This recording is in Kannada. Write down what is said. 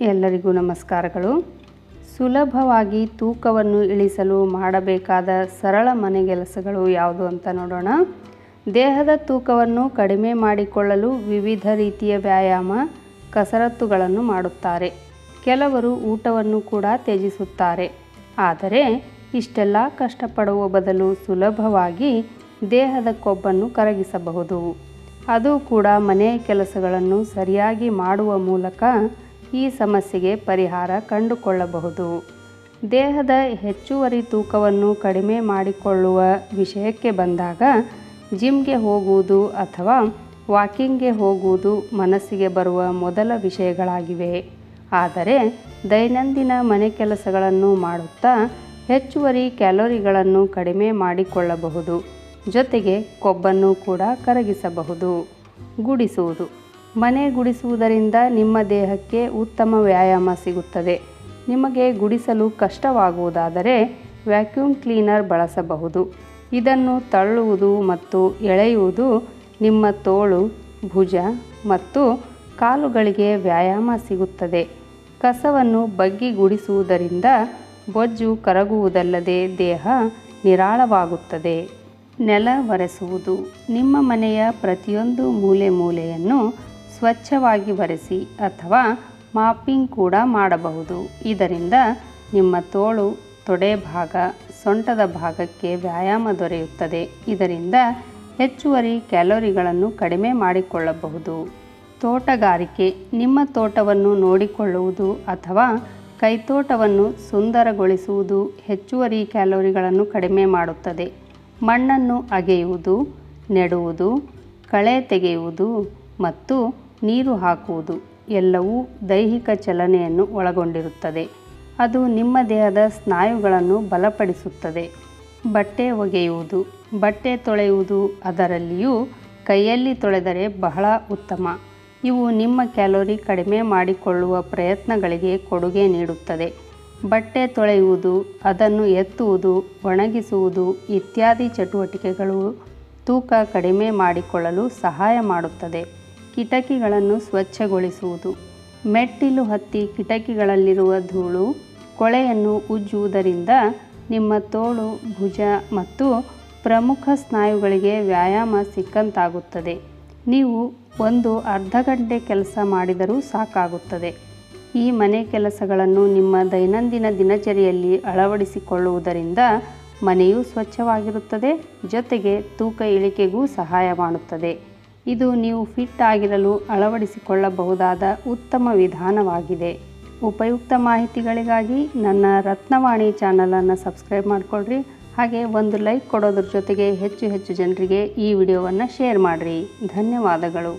ಎಲ್ಲರಿಗೂ ನಮಸ್ಕಾರಗಳು. ಸುಲಭವಾಗಿ ತೂಕವನ್ನು ಇಳಿಸಲು ಮಾಡಬೇಕಾದ ಸರಳ ಮನೆಗೆಲಸಗಳು ಯಾವುದು ಅಂತ ನೋಡೋಣ. ದೇಹದ ತೂಕವನ್ನು ಕಡಿಮೆ ಮಾಡಿಕೊಳ್ಳಲು ವಿವಿಧ ರೀತಿಯ ವ್ಯಾಯಾಮ, ಕಸರತ್ತುಗಳನ್ನು ಮಾಡುತ್ತಾರೆ. ಕೆಲವರು ಊಟವನ್ನು ಕೂಡ ತ್ಯಜಿಸುತ್ತಾರೆ. ಆದರೆ ಇಷ್ಟೆಲ್ಲ ಕಷ್ಟಪಡುವ ಬದಲು ಸುಲಭವಾಗಿ ದೇಹದ ಕೊಬ್ಬನ್ನು ಕರಗಿಸಬಹುದು. ಅದು ಕೂಡ ಮನೆಯ ಕೆಲಸಗಳನ್ನು ಸರಿಯಾಗಿ ಮಾಡುವ ಮೂಲಕ ಈ ಸಮಸ್ಯೆಗೆ ಪರಿಹಾರ ಕಂಡುಕೊಳ್ಳಬಹುದು. ದೇಹದ ಹೆಚ್ಚುವರಿ ತೂಕವನ್ನು ಕಡಿಮೆ ಮಾಡಿಕೊಳ್ಳುವ ವಿಷಯಕ್ಕೆ ಬಂದಾಗ ಜಿಮ್ಗೆ ಹೋಗುವುದು ಅಥವಾ ವಾಕಿಂಗ್ಗೆ ಹೋಗುವುದು ಮನಸ್ಸಿಗೆ ಬರುವ ಮೊದಲ ವಿಷಯಗಳಾಗಿವೆ. ಆದರೆ ದೈನಂದಿನ ಮನೆ ಕೆಲಸಗಳನ್ನು ಮಾಡುತ್ತಾ ಹೆಚ್ಚುವರಿ ಕ್ಯಾಲೋರಿಗಳನ್ನು ಕಡಿಮೆ ಮಾಡಿಕೊಳ್ಳಬಹುದು. ಜೊತೆಗೆ ಕೊಬ್ಬನ್ನು ಕೂಡ ಕರಗಿಸಬಹುದು. ಗುಡಿಸುವುದು. ಮನೆ ಗುಡಿಸುವುದರಿಂದ ನಿಮ್ಮ ದೇಹಕ್ಕೆ ಉತ್ತಮ ವ್ಯಾಯಾಮ ಸಿಗುತ್ತದೆ. ನಿಮಗೆ ಗುಡಿಸಲು ಕಷ್ಟವಾಗುವುದಾದರೆ ವ್ಯಾಕ್ಯೂಮ್ ಕ್ಲೀನರ್ ಬಳಸಬಹುದು. ಇದನ್ನು ತಳ್ಳುವುದು ಮತ್ತು ಎಳೆಯುವುದು ನಿಮ್ಮ ತೋಳು, ಭುಜ ಮತ್ತು ಕಾಲುಗಳಿಗೆ ವ್ಯಾಯಾಮ ಸಿಗುತ್ತದೆ. ಕಸವನ್ನು ಬಗ್ಗಿ ಗುಡಿಸುವುದರಿಂದ ಬೊಜ್ಜು ಕರಗುವುದಲ್ಲದೆ ದೇಹ ನಿರಾಳವಾಗುತ್ತದೆ. ನೆಲ ಒರೆಸುವುದು. ನಿಮ್ಮ ಮನೆಯ ಪ್ರತಿಯೊಂದು ಮೂಲೆ ಮೂಲೆಯನ್ನು ಸ್ವಚ್ಛವಾಗಿ ಬರೆಸಿ ಅಥವಾ ಮಾಪಿಂಗ್ ಕೂಡ ಮಾಡಬಹುದು. ಇದರಿಂದ ನಿಮ್ಮ ತೋಳು ತೊಡೆ ಭಾಗ ಸೊಂಟದ ಭಾಗಕ್ಕೆ ವ್ಯಾಯಾಮ ದೊರೆಯುತ್ತದೆ. ಇದರಿಂದ ಹೆಚ್ಚುವರಿ ಕ್ಯಾಲೋರಿಗಳನ್ನು ಕಡಿಮೆ ಮಾಡಿಕೊಳ್ಳಬಹುದು. ತೋಟಗಾರಿಕೆ ನಿಮ್ಮ ತೋಟವನ್ನು ನೋಡಿಕೊಳ್ಳುವುದು ಅಥವಾ ಕೈತೋಟವನ್ನು ಸುಂದರಗೊಳಿಸುವುದು ಹೆಚ್ಚುವರಿ ಕ್ಯಾಲೋರಿಗಳನ್ನು ಕಡಿಮೆ ಮಾಡುತ್ತದೆ. ಮಣ್ಣನ್ನು ಅಗೆಯುವುದು, ನೆಡುವುದು, ಕಳೆ ತೆಗೆಯುವುದು ಮತ್ತು ನೀರು ಹಾಕುವುದು ಎಲ್ಲವೂ ದೈಹಿಕ ಚಲನೆಯನ್ನು ಒಳಗೊಂಡಿರುತ್ತದೆ. ಅದು ನಿಮ್ಮ ದೇಹದ ಸ್ನಾಯುಗಳನ್ನು ಬಲಪಡಿಸುತ್ತದೆ. ಬಟ್ಟೆ ಒಗೆಯುವುದು, ಬಟ್ಟೆ ತೊಳೆಯುವುದು ಅದರಲ್ಲಿಯೂ ಕೈಯಲ್ಲಿ ತೊಳೆದರೆ ಬಹಳ ಉತ್ತಮ. ಇವು ನಿಮ್ಮ ಕ್ಯಾಲೋರಿ ಕಡಿಮೆ ಮಾಡಿಕೊಳ್ಳುವ ಪ್ರಯತ್ನಗಳಿಗೆ ಕೊಡುಗೆ ನೀಡುತ್ತದೆ. ಬಟ್ಟೆ ತೊಳೆಯುವುದು, ಅದನ್ನು ಎತ್ತುವುದು, ಒಣಗಿಸುವುದು ಇತ್ಯಾದಿ ಚಟುವಟಿಕೆಗಳು ತೂಕ ಕಡಿಮೆ ಮಾಡಿಕೊಳ್ಳಲು ಸಹಾಯ ಮಾಡುತ್ತದೆ. ಕಿಟಕಿಗಳನ್ನು ಸ್ವಚ್ಛಗೊಳಿಸುವುದು. ಮೆಟ್ಟಿಲು ಹತ್ತಿ ಕಿಟಕಿಗಳಲ್ಲಿರುವ ಧೂಳು ಕೊಳೆಯನ್ನು ಉಜ್ಜುವುದರಿಂದ ನಿಮ್ಮ ತೋಳು, ಭುಜ ಮತ್ತು ಪ್ರಮುಖ ಸ್ನಾಯುಗಳಿಗೆ ವ್ಯಾಯಾಮ ಸಿಕ್ಕಂತಾಗುತ್ತದೆ. ನೀವು ಒಂದು ಅರ್ಧ ಗಂಟೆ ಕೆಲಸ ಮಾಡಿದರೂ ಸಾಕಾಗುತ್ತದೆ. ಈ ಮನೆ ಕೆಲಸಗಳನ್ನು ನಿಮ್ಮ ದೈನಂದಿನ ದಿನಚರಿಯಲ್ಲಿ ಅಳವಡಿಸಿಕೊಳ್ಳುವುದರಿಂದ ಮನೆಯೂ ಸ್ವಚ್ಛವಾಗಿರುತ್ತದೆ, ಜೊತೆಗೆ ತೂಕ ಇಳಿಕೆಗೂ ಸಹಾಯ ಮಾಡುತ್ತದೆ. ಇದು ನೀವು ಫಿಟ್ ಆಗಿರಲು ಅಳವಡಿಸಿಕೊಳ್ಳಬಹುದಾದ ಉತ್ತಮ ವಿಧಾನವಾಗಿದೆ. ಉಪಯುಕ್ತ ಮಾಹಿತಿಗಳಿಗಾಗಿ ನನ್ನ ರತ್ನವಾಣಿ ಚಾನಲನ್ನು ಸಬ್ಸ್ಕ್ರೈಬ್ ಮಾಡಿಕೊಳ್ಳ್ರಿ ಹಾಗೆ ಒಂದು ಲೈಕ್ ಕೊಡೋದ್ರ ಜೊತೆಗೆ ಹೆಚ್ಚು ಹೆಚ್ಚು ಜನರಿಗೆ ಈ ವಿಡಿಯೋವನ್ನು ಶೇರ್ ಮಾಡಿರಿ. ಧನ್ಯವಾದಗಳು.